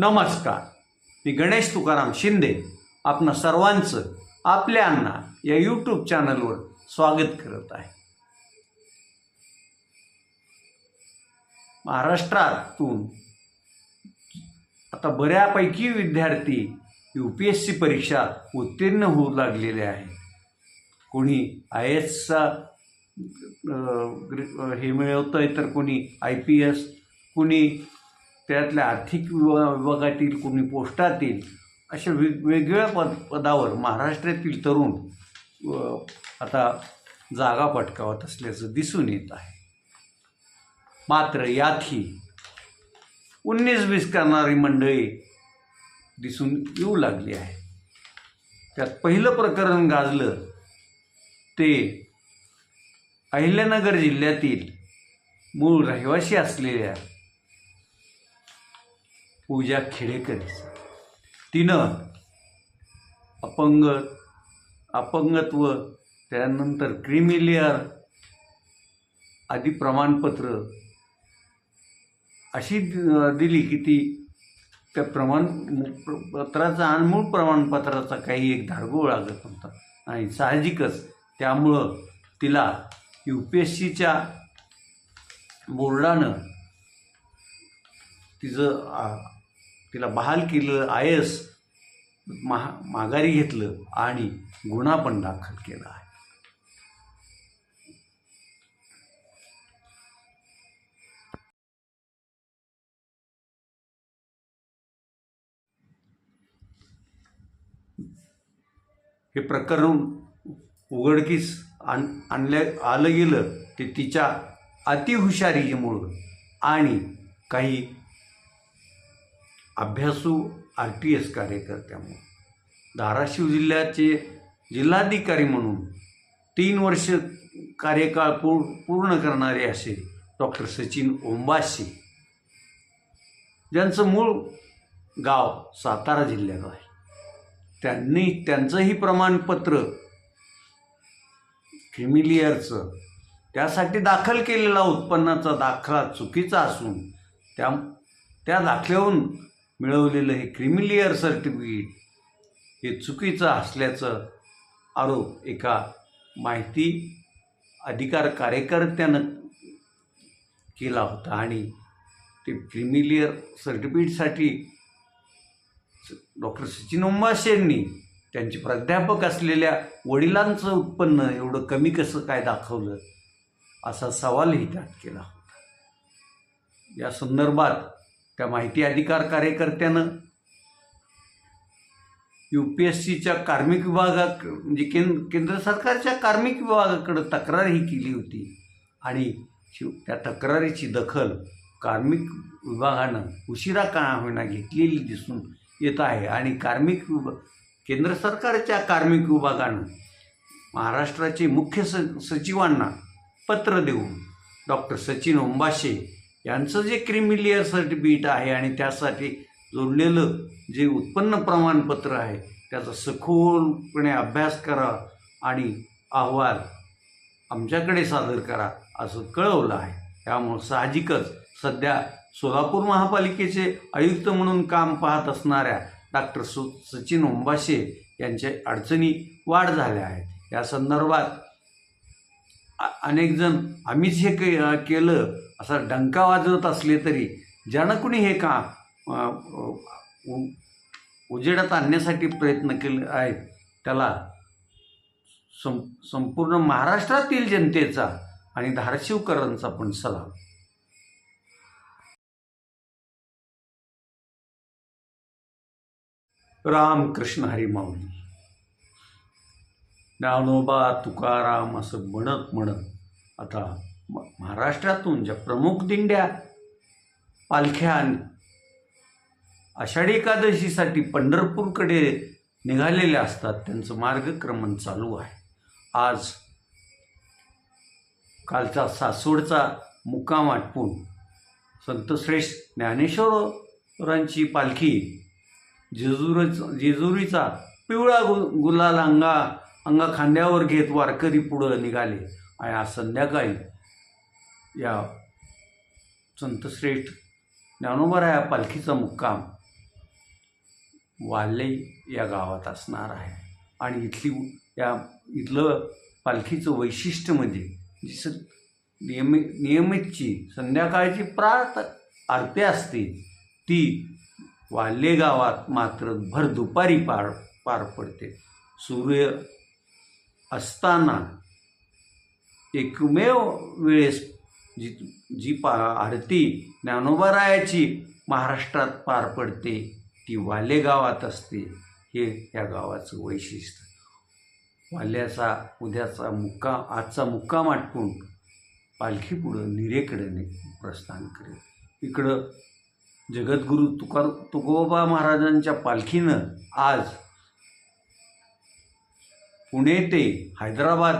नमस्कार. मी गणेश तुकाराम शिंदे आपणा सर्वांचं आपल्या अण्णा या यूट्यूब चॅनलवर स्वागत करत आहे. महाराष्ट्रातून आता बऱ्यापैकी विद्यार्थी यू पी एस सी परीक्षा उत्तीर्ण होऊ लागलेले आहेत. कोणी आय एसचा हे मिळवतं आहे तर कोणी आय पी एस कोणी त्यातल्या आर्थिक विभा विभागातील कोणी पोस्टातील अशा वेगवेगळ्या पद पदावर महाराष्ट्रातील तरुण आता जागा पटकावत असल्याचं दिसून येत आहे. मात्र यातही उन्नीस बीस करणारी मंडळी दिसून येऊ लागली आहे. त्यात पहिलं प्रकरण गाजलं ते अहिल्यानगर जिल्ह्यातील मूळ रहिवासी असलेल्या पूजा खेडेकर तिनं अपंग अपंगत्व त्यानंतर क्रिमिलियर आदी प्रमाणपत्र अशी दि- दिली की ती त्या प्रमाण पत्राचा आणि प्रमाणपत्राचा काही एक धारगोळ लागत नव्हता. आणि साहजिकच त्यामुळं तिला यू पी एस सीच्या बोर्डानं तिचं तिला बहाल केलं आय एस महा माघारी घेतलं आणि गुन्हा पण दाखल केला आहे. हे प्रकरण उघडकीस आण आणल्या आलं गेलं ते तिच्या अतिहुशारीमुळं आणि काही अभ्यासू आर टी एस कार्यकर्त्यामुळं. धाराशिव जिल्ह्याचे जिल्हाधिकारी म्हणून तीन वर्ष कार्यकाळ पूर पूर्ण करणारे असे डॉक्टर सचिन ओंबाशी ज्यांचं मूळ गाव सातारा जिल्ह्यात आहे. त्यांनी त्यांचंही प्रमाणपत्र क्रिमिलियरचं त्यासाठी दाखल केलेला उत्पन्नाचा दाखला चुकीचा असून त्या त्या दाखल्याहून मिळवलेलं हे क्रिमिलियर सर्टिफिकेट हे चुकीचं असल्याचं आरोप एका माहिती अधिकार कार्यकर्त्यानं केला होता आणि ते क्रिमिलियर सर्टिफिकेटसाठी डॉक्टर सचिन उंबाश त्यांचे प्राध्यापक असलेल्या वडिलांचं उत्पन्न एवढं कमी कसं काय दाखवलं असा सवालही त्यात केला होता. या संदर्भात त्या माहिती अधिकार कार्यकर्त्यानं यू पी एस सीच्या कार्मिक विभागाक म्हणजे केंद्र केंद्र सरकारच्या कार्मिक विभागाकडं तक्रारही केली होती. आणि शिव त्या तक्रारीची दखल कार्मिक विभागानं उशिरा का होईना घेतलेली दिसून येत आहे. आणि कार्मिक विभाग केंद्र सरकारच्या कार्मिक विभागानं महाराष्ट्राचे मुख्य स सचिवांना पत्र देऊन डॉक्टर सचिन ओंबाशे यांचं जे क्रिमिलियर सर्टिफिकेट आहे आणि त्यासाठी जोडलेलं जे उत्पन्न प्रमाणपत्र आहे त्याचा सखोलपणे अभ्यास करा आणि अहवाल आमच्याकडे सादर करा असं कळवलं आहे. त्यामुळं साहजिकच सध्या सोलापूर महापालिकेचे आयुक्त म्हणून काम पाहत असणाऱ्या डॉक्टर सु सचिन ओंबाशे यांच्या अडचणी वाढ झाल्या आहेत. या संदर्भात अनेकजण अनेक जण आम्हीच हे के केलं. असा डंका वाजवत असले तरी ज्यानं कुणी हे का उ- उजेडात आणण्यासाठी प्रयत्न केले आहेत त्याला सं संपूर्ण महाराष्ट्रातील जनतेचा आणि धाराशिवकरांचा पण सलाम. रामकृष्ण हरी माऊली. ज्ञानोबा तुकाराम असं म्हणत म्हणत आता महाराष्ट्रातून ज्या प्रमुख दिंड्या पालख्या आषाढी एकादशीसाठी पंढरपूरकडे निघालेल्या असतात त्यांचं मार्गक्रमण चालू आहे. आज कालचा सासोडचा मुक्काम आटपून संतश्रेष्ठ ज्ञानेश्वरांची पालखी जेजुरीचा जेजुरीचा पिवळा गु गुलाल अंगा अंगा खांद्यावर घेत वारकरी पुढं निघाले. आणि आज संध्याकाळी या संतश्रेष्ठ ज्ञानोबरा या पालखीचा मुक्काम वाल्ले या गावात असणार आहे. आणि इथली या इथलं पालखीचं वैशिष्ट्य म्हणजे जी स नियमित नियमितची संध्याकाळची प्रात आरती असते ती वाल्ले गावात मात्र भर दुपारी पार पार पडते. सूर्य असताना एकमेव वेळेस जी जी पा आरती ज्ञानोबारायाची महाराष्ट्रात पार पडते ती वाले गावात असते. हे या गावाचं वैशिष्ट्य. वाल्याचा उद्याचा मुक्काम आजचा मुक्काम आटपून पालखी पुढं निरेकडे प्रस्थान करेल. इकडं जगद्गुरू तुकार तुकोबा महाराजांच्या पालखीनं आज पुणे ते हैदराबाद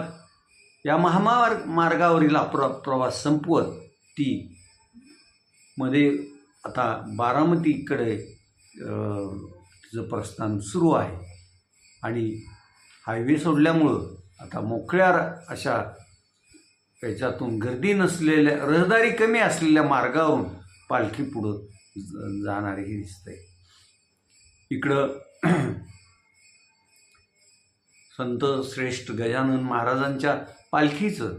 या महामार्ग मार्गावरील हा प्र प्रवास संपवत ती मध्ये आता बारामतीकडे तिचं प्रस्थान सुरू आहे. आणि हायवे सोडल्यामुळं आता मोकळ्या अशा याच्यातून गर्दी नसलेल्या रहदारी कमी असलेल्या मार्गावरून पालखी पुढं ज- जाणारी ही दिसतंय. इकडं संत श्रेष्ठ गजानन महाराजांच्या पालखीचं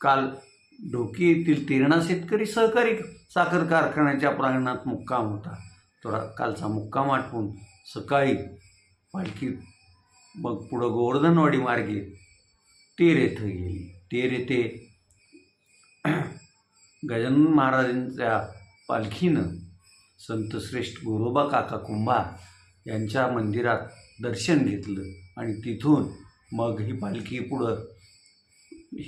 काल ढोकी येथील तिरणा शेतकरी सहकारी साखर कारखान्याच्या प्रांगणात मुक्काम होता. थोडा कालचा मुक्काम आटपून सकाळी पालखी मग पुढं गोवर्धनवाडी मार्गे तेर येथे गेली. तेर येथे गजानन महाराजांच्या पालखीनं संत श्रेष्ठ गोरोबा काका कुंभार यांच्या मंदिरात दर्शन घेतलं. आणि तिथून मग ही पालखी पुढं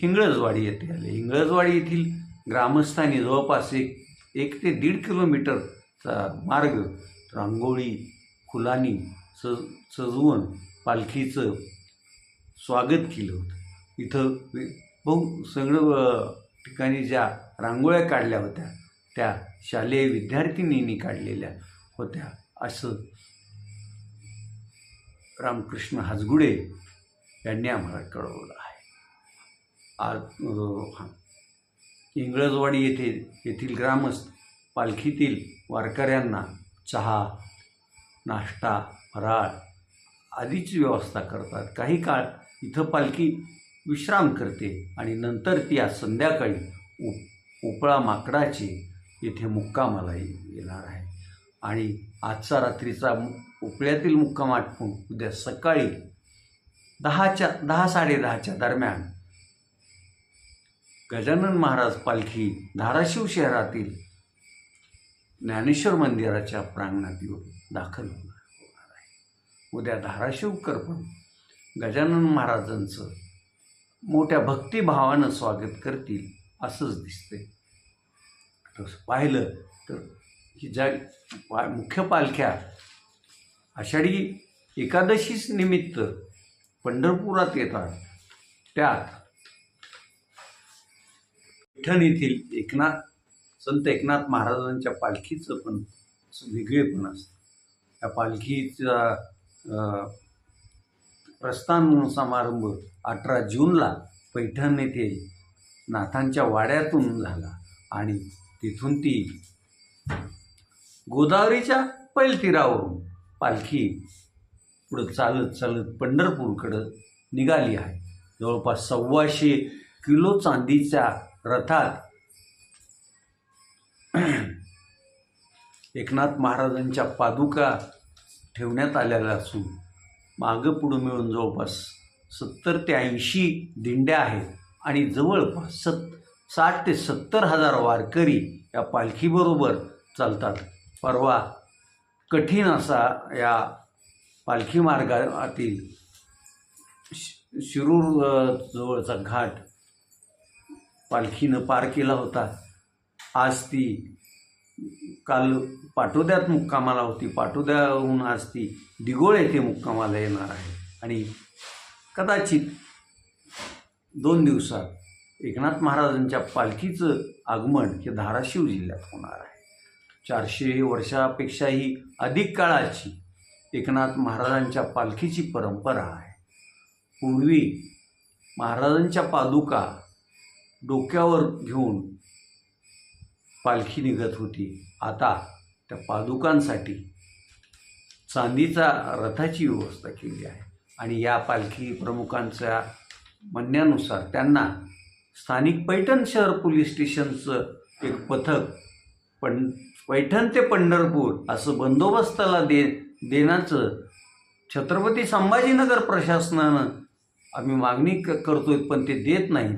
हिंगळजवाडी येथे आले. हिंगळजवाडी येथील ग्रामस्थांनी जवळपास एक एक ते दीड किलोमीटरचा मार्ग रांगोळी फुलांनी स सजवून पालखीचं स्वागत केलं होतं. इथं बहु सगळं ठिकाणी ज्या रांगोळ्या काढल्या होत्या त्या शालेय विद्यार्थिनींनी काढलेल्या होत्या असं रामकृष्ण हाजगुडे यांनी आम्हाला कळवलं आहे. आज इंग्रजवाडी येथे येथील ग्रामस्थ पालखीतील वारकऱ्यांना चहा नाश्ता फराळ आदीची व्यवस्था करतात. काही काळ इथं पालखी विश्राम करते आणि नंतर ती आज संध्याकाळी उप उपळा माकडाची येथे मुक्कामाला येणार आहे. आणि आजचा रात्रीचा उपळ्यातील मुक्काम आटपून उद्या सकाळी दहाच्या दहा साडेदहाच्या दरम्यान गजानन महाराज पालखी धाराशिव शहरातील ज्ञानेश्वर मंदिराच्या प्रांगणात येऊन दाखल होणार होणार आहे. उद्या धाराशिवकर पण गजानन महाराजांचं मोठ्या भक्तिभावानं स्वागत करतील असंच दिसते तसं पाहिलं तर की ज्या पा मुख्य पालख्या आषाढी एकादशीच निमित्त पंढरपुरात येतात त्यात पैठण येथील एकनाथ संत एकनाथ महाराजांच्या पालखीचं पण वेगळेपण असतं. त्या पालखीचा प्रस्थान म्हणून समारंभ अठरा जूनला पैठण येथे नाथांच्या वाड्यातून झाला आणि तिथून ती गोदावरीच्या पैलतीरावरून पालखी पुढं चालत चालत पंढरपूरकडं निघाली आहे. जवळपास सव्वाशे किलो चांदीच्या रथात एकनाथ महाराजांच्या पादुका ठेवण्यात आलेल्या असून मागं पुढं मिळून जवळपास सत्तर ते ऐंशी दिंड्या आहेत आणि जवळपास सत साठ ते सत्तर हजार वारकरी या पालखीबरोबर चालतात. परवा कठीण असा या पालखी मार्गातील शि- शिरूर जवळचा घाट पालखीनं पार केला होता. आज ती काल पाटोद्यात मुक्कामाला होती. पाटोद्याहून आज ती दिगोळ येथे मुक्कामाला येणार आहे. आणि कदाचित दोन दिवसात एकनाथ महाराजांच्या पालखीचं आगमन हे धाराशिव जिल्ह्यात होणार आहे. चारशे वर्षापेक्षाही अधिक काळाची एकनाथ महाराजांच्या पालखीची परंपरा आहे. पूर्वी महाराजांच्या पादुका डोक्यावर घेऊन पालखी निघत होती. आता त्या पादुकांसाठी चांदीचा रथाची व्यवस्था केली आहे आणि या पालखी प्रमुखांच्या म्हणण्यानुसार त्यांना स्थानिक पैठण शहर पोलीस स्टेशनचं एक पथक पण पैठण ते पंढरपूर असं बंदोबस्ताला दे देण्याचं छत्रपती संभाजीनगर प्रशासनानं आम्ही मागणी क करतोय पण ते देत नाही.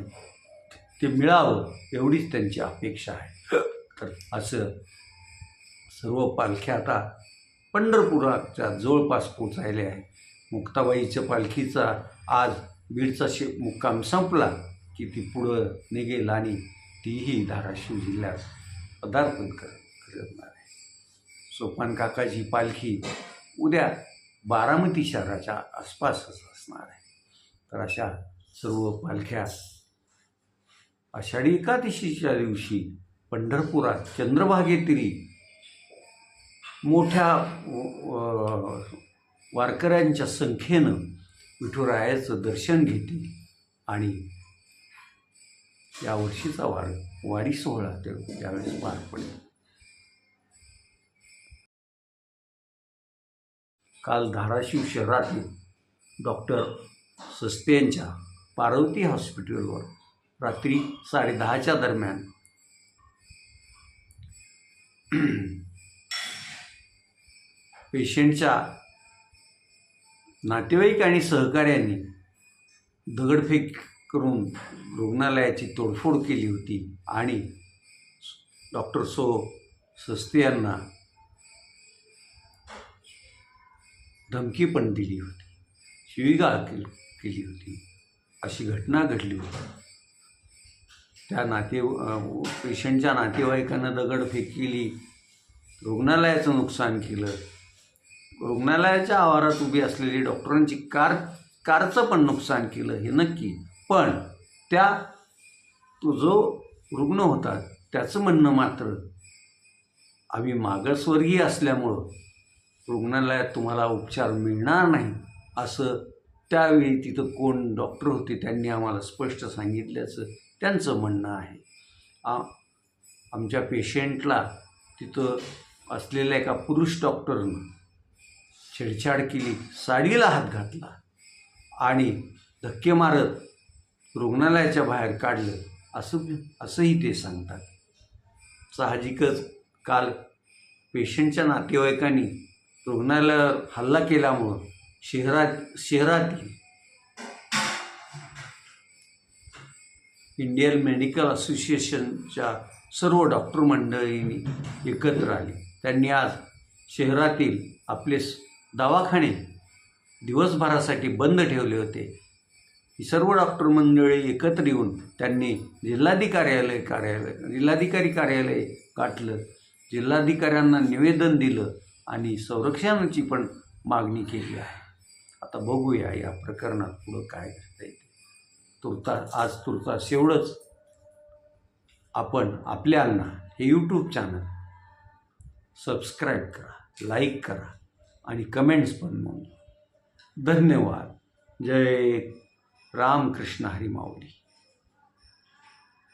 ते मिळावं एवढीच त्यांची अपेक्षा आहे. तर असं सर्व पालख्या आता पंढरपुराच्या जवळपास पोचायले आहे मुक्ताबाईच्या पालखीचा आज बीडचा शे मुक्काम संपला की ती पुढं निघेल आणि तीही धाराशिव जिल्ह्यात पदार्पण कर फिरणार आहे. सोपान काकाची पालखी उद्या बारामती शहराच्या आसपासच असणार आहे. तर अशा सर्व पालख्या आषाढी एकादशीच्या दिवशी पंढरपुरात चंद्रभागेतरी मोठ्या वारकऱ्यांच्या संख्येनं विठुरायाचं दर्शन घेतील आणि यावर्षीचा वार वारी सोहळा ते त्यावेळेस पार पडेल. काल धाराशिव शहरातील डॉक्टर सस्ते यांच्या पार्वती हॉस्पिटलवर रात्री साडेदहाच्या दरम्यान पेशंटच्या नातेवाईक आणि सहकाऱ्यांनी दगडफेक करून रुग्णालयाची तोडफोड केली होती आणि डॉक्टर सो सस्ते यांना धमकी पण दिली होती. शिवीगाळ केली केली होती. अशी घटना घडली होती. त्या नाते पेशंटच्या नातेवाईकांना दगडफेक केली रुग्णालयाचं नुकसान केलं. रुग्णालयाच्या आवारात उभी असलेली डॉक्टरांची कार कारचं पण नुकसान केलं हे नक्की. पण त्या तो जो रुग्ण होता त्याचं म्हणणं मात्र आम्ही मागासवर्गीय असल्यामुळं रुग्णालयात तुम्हाला उपचार मिळणार नाही असं त्यावेळी तिथं कोण डॉक्टर होते त्यांनी आम्हाला स्पष्ट सांगितल्याचं त्यांचं म्हणणं आहे. आ आमच्या पेशंटला तिथं असलेल्या एका पुरुष डॉक्टरनं छेडछाड केली साडीला हात घातला आणि धक्के मारत रुग्णालयाच्या बाहेर काढलं असं असंही ते सांगतात. साहजिकच काल पेशंटच्या नातेवाईकांनी रुग्णाला हल्ला केल्यामुळं शहरात शहरातील इंडियन मेडिकल असोसिएशनच्या सर्व डॉक्टर मंडळींनी एकत्र आली. त्यांनी आज शहरातील आपले दवाखाने दिवसभरासाठी बंद ठेवले होते. ही सर्व डॉक्टर मंडळी एकत्र येऊन त्यांनी जिल्हाधिकार्यालय कार्यालय जिल्हाधिकारी कार्यालय गाठलं. जिल्हाधिकाऱ्यांना निवेदन दिलं. आणि संरक्षणाची पण मागणी केली आहे. आता बघूया या प्रकरणात पुढं काय घडतं येते तुर्ता आज तुर्तास एवढंच आपण आपल्यांना हे यूट्यूब चॅनल सबस्क्राईब करा लाईक करा आणि कमेंट्स पण नोंदवा धन्यवाद. जय रामकृष्ण हरी माऊली.